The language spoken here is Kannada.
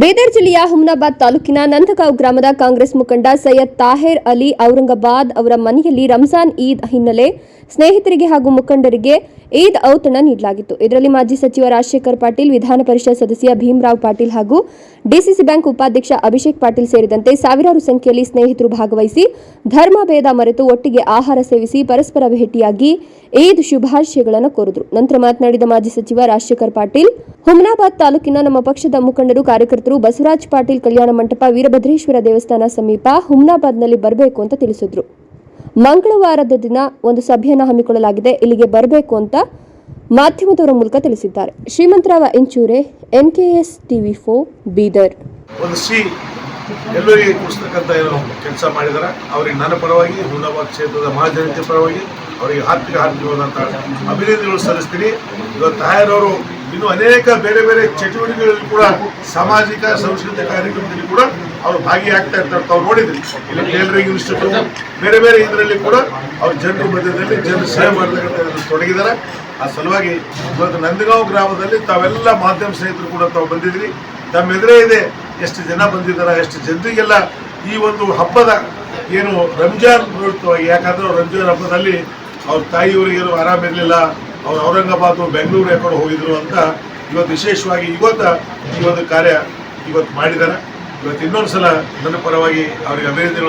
ಬೀದರ್ ಜಿಲ್ಲೆಯ ಹುಮ್ನಾಬಾದ್ ತಾಲೂಕಿನ ನಂದಗಾಂವ್ ಗ್ರಾಮದ ಕಾಂಗ್ರೆಸ್ ಮುಖಂಡ ಸೈಯದ್ ತಾಹೇರ್ ಅಲಿ ಔರಂಗಾಬಾದ್ ಅವರ ಮನೆಯಲ್ಲಿ ರಂಜಾನ್ ಈದ್ ಹಿನ್ನೆಲೆ ಸ್ನೇಹಿತರಿಗೆ ಹಾಗೂ ಮುಖಂಡರಿಗೆ ಈದ್ ಔತಣ ನೀಡಲಾಗಿತ್ತು. ಇದರಲ್ಲಿ ಮಾಜಿ ಸಚಿವ ರಾಜಶೇಖರ್ ಪಾಟೀಲ್, ವಿಧಾನ ಪರಿಷತ್ ಸದಸ್ಯ ಭೀಮರಾವ್ ಪಾಟೀಲ್ ಹಾಗೂ ಡಿಸಿಸಿ ಬ್ಯಾಂಕ್ ಉಪಾಧ್ಯಕ್ಷ ಅಭಿಷೇಕ್ ಪಾಟೀಲ್ ಸೇರಿದಂತೆ ಸಾವಿರಾರು ಸಂಖ್ಯೆಯಲ್ಲಿ ಸ್ನೇಹಿತರು ಭಾಗವಹಿಸಿ ಧರ್ಮ ಭೇದ ಮರೆತು ಒಟ್ಟಿಗೆ ಆಹಾರ ಸೇವಿಸಿ ಪರಸ್ಪರ ಭೇಟಿಯಾಗಿ ಈದ್ ಶುಭಾಶಯಗಳನ್ನು ಕೋರಿದರು. ನಂತರ ಮಾತನಾಡಿದ ಮಾಜಿ ಸಚಿವ ರಾಜಶೇಖರ್ ಪಾಟೀಲ್, ಹುಮ್ನಾಬಾದ್ ತಾಲೂಕಿನ ನಮ್ಮ ಪಕ್ಷದ ಮುಖಂಡರು ಕಾರ್ಯಕರ್ತರು ಬಸವರಾಜ್ ಪಾಟೀಲ್ ಕಲ್ಯಾಣ ಮಂಟಪ ವೀರಭದ್ರೇಶ್ವರ ದೇವಸ್ಥಾನ ಸಮೀಪ ಹುಮ್ನಾಬಾದ್ನಲ್ಲಿ ಬರಬೇಕು ಅಂತ ತಿಳಿಸಿದ್ರು. ಮಂಗಳವಾರದ ದಿನ ಒಂದು ಸಭೆಯನ್ನು ಹಮ್ಮಿಕೊಳ್ಳಲಾಗಿದೆ. ಇಲ್ಲಿಗೆ ಬರಬೇಕು ಅಂತ ಮಾಧ್ಯಮದವರ ಮೂಲಕ ತಿಳಿಸಿದ್ದಾರೆ. Shrimantrao Inchure N K S TV four, Bidar. ಒಂದು ಸಿ ಎಲ್ಲರಿಗೆ ಕುಡಿಸ್ತಕ್ಕಂಥ ಕೆಲಸ ಮಾಡಿದ್ದಾರೆ ಅವರಿಗೆ ನನ್ನ ಪರವಾಗಿ, ಹುಮ್ನಾಬಾದ್ ಕ್ಷೇತ್ರದ ಮಹಾಜನತೆ ಪರವಾಗಿ ಅವರಿಗೆ ಹಾರ್ದಿಕ ಹಾರ್ದಿಕವಾದಂಥ ಅಭಿನಂದನೆಗಳು ಸಲ್ಲಿಸ್ತೀನಿ. ಇವತ್ತು ತಾಯರವರು ಇನ್ನು ಅನೇಕ ಬೇರೆ ಬೇರೆ ಚಟುವಟಿಕೆಗಳಲ್ಲಿ ಕೂಡ ಸಾಮಾಜಿಕ, ಸಾಂಸ್ಕೃತಿಕ ಕಾರ್ಯಕ್ರಮದಲ್ಲಿ ಕೂಡ ಅವರು ಭಾಗಿಯಾಗ್ತಾ ಇರ್ತಾರೆ. ತಾವು ನೋಡಿದ್ರಿ. ಇಲ್ಲಿ ಟೇಲರಿಂಗ್ ಇನ್ಸ್ಟಿಟ್ಯೂಟ್. ಬೇರೆ ಬೇರೆ ಇದರಲ್ಲಿ ಕೂಡ ಅವ್ರ ಜನರ ಮಧ್ಯದಲ್ಲಿ ಜನರು ಸೇವೆ ಮಾಡ್ತಕ್ಕಂಥ ತೊಡಗಿದ್ದಾರೆ. ಆ ಸಲುವಾಗಿ ಇವತ್ತು ನಂದಗಾಂವ್ ಗ್ರಾಮದಲ್ಲಿ ತಾವೆಲ್ಲ ಮಾಧ್ಯಮ ಸ್ನೇಹಿತರು ಕೂಡ ತಾವು ಬಂದಿದ್ರಿ. ತಮ್ಮ ಎದುರೇ ಇದೆ ಎಷ್ಟು ಜನ ಬಂದಿದ್ದಾರೆ, ಎಷ್ಟು ಜನರಿಗೆಲ್ಲ ಈ ಒಂದು ಹಬ್ಬದ ಏನು ರಂಜಾನ್ ಪ್ರಯುಕ್ತವಾಗಿ ಯಾಕಂದ್ರೆ ರಂಜಾನ್ ಹಬ್ಬದಲ್ಲಿ ಅವ್ರ ತಾಯಿಯವರಿಗೇನು ಆರಾಮಿರಲಿಲ್ಲ ಅವ್ರು ಔರಂಗಾಬಾದ್ ಬೆಂಗಳೂರು ಯಾಕಡೆ ಹೋಗಿದ್ರು ಅಂತ ಇವತ್ತು ವಿಶೇಷವಾಗಿ ಇವತ್ತು ಈ ಒಂದು ಕಾರ್ಯ ಇವತ್ತು ಮಾಡಿದ್ದಾರೆ. ಇವತ್ತು ಇನ್ನೊಂದು ಸಲ ನನ್ನ ಪರವಾಗಿ ಅವರಿಗೆ ಅಭಿನಂದನೆಗಳು